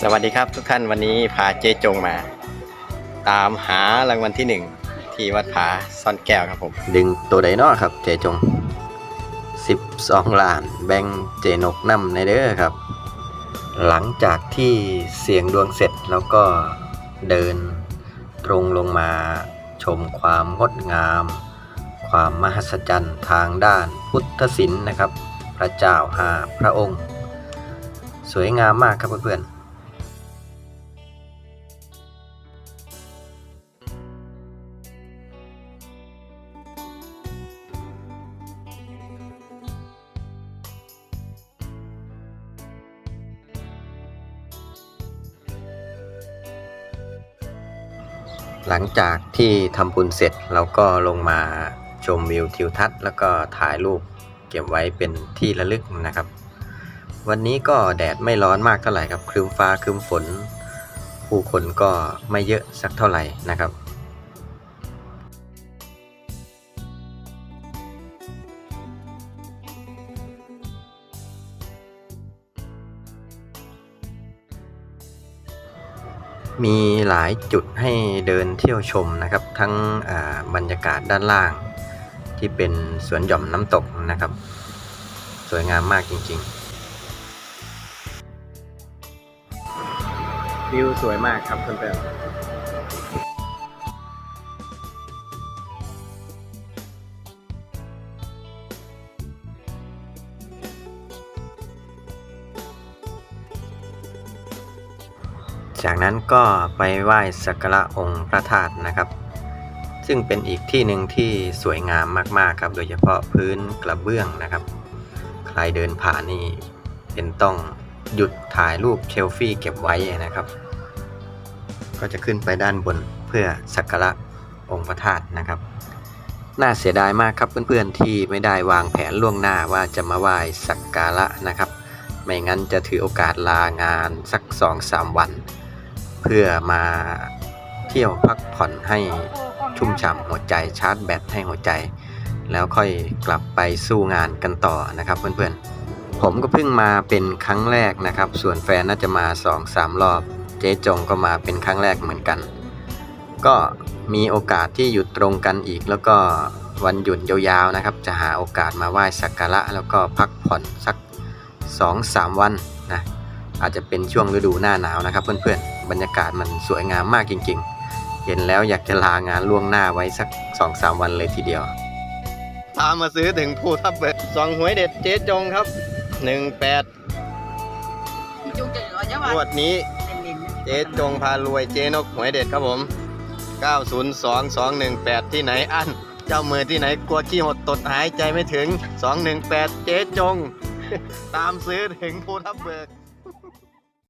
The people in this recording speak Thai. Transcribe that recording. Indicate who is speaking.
Speaker 1: สวัสดีครับทุกท่านวันนี้พาเจ๊จงมา ตามหารางวัลที่หนึ่งที่วัดผาซ่อนแก้วครับผม ดึงตัวใดนอครับ เจ๊จง 12 ล้าน แบ่งเจนกนำในเด้อครับ หลังจากที่เสียงดวงเสร็จแล้วก็เดินตรงลงมาชมความงดงาม ความมหัศจรรย์ทางด้านพุทธศิลป์นะครับ พระเจ้าห้าพระองค์ สวยงามมากครับเพื่อนๆ หลังจากที่ทำบุญเสร็จเราก็ลงมาชมวิวทิวทัศน์ แล้วก็ถ่ายรูปเก็บไว้เป็นที่ระลึกนะครับ วันนี้ก็แดดไม่ร้อนมากเท่าไหร่ครับครึ้มฟ้าครึ้มฝน ผู้คนก็ไม่เยอะสักเท่าไหร่นะครับ มีหลายจุดให้เดินเที่ยวชมนะครับ ทั้งบรรยากาศด้านล่างที่เป็นสวนหย่อมน้ำตกนะครับ สวยงามมากจริงๆ วิวสวยมากครับเพื่อนๆ จากนั้นก็ไปไหว้สักการะองค์พระธาตุนะครับ ซึ่งเป็นอีกที่หนึ่งที่สวยงามมากๆครับ โดยเฉพาะพื้นกระเบื้องนะครับ ใครเดินผ่านนี่เป็นต้องหยุดถ่ายรูปเชลฟี่เก็บไว้นะครับ ก็จะขึ้นไปด้านบนเพื่อสักการะองค์พระธาตุนะครับ น่าเสียดายมากครับเพื่อนๆที่ไม่ได้วางแผนล่วงหน้าว่าจะมาไหว้สักการะนะครับ ไม่งั้นจะถือโอกาสลางานสัก2-3วัน เพื่อมาเที่ยวพักผ่อนให้ชุ่มฉ่ำหัวใจชาร์จแบตให้หัวใจ แล้วค่อยกลับไปสู้งานกันต่อนะครับเพื่อนๆ ผมก็เพิ่งมาเป็นครั้งแรกนะครับ ส่วนแฟนน่าจะมา 2-3 รอบ เจ๊จงก็มาเป็นครั้งแรกเหมือนกัน ก็มีโอกาสที่หยุดตรงกันอีก แล้วก็วันหยุดยาวๆนะครับ จะหาโอกาสมาไหว้สักการะแล้วก็พักผ่อนสัก 2-3 วันนะอาจจะเป็นช่วงฤดูหน้าหนาวนะครับเพื่อนๆ บรรยากาศมันสวยงามมากจริง ๆ เห็นแล้วอยากจะลางานล่วงหน้าไว้สัก2-3วันเลยทีเดียว ตามมาซื้อถึงผู้ทับเบิกสองหวยเด็ดเจ๊จงครับ 18
Speaker 2: พี่จุงจะเหลือจะ
Speaker 1: ง
Speaker 2: ว่าว
Speaker 1: ดนี้
Speaker 2: เล่นๆ
Speaker 1: เจ๊จงพารวยเจ๊นกหวยเด็ดครับผม 902218 ที่ไหนอันเจ้ามือที่ไหนกลัวขี้หดตดหายใจไม่ถึง 218 เจ๊จง ตามซื้อถึงภูทับเบิก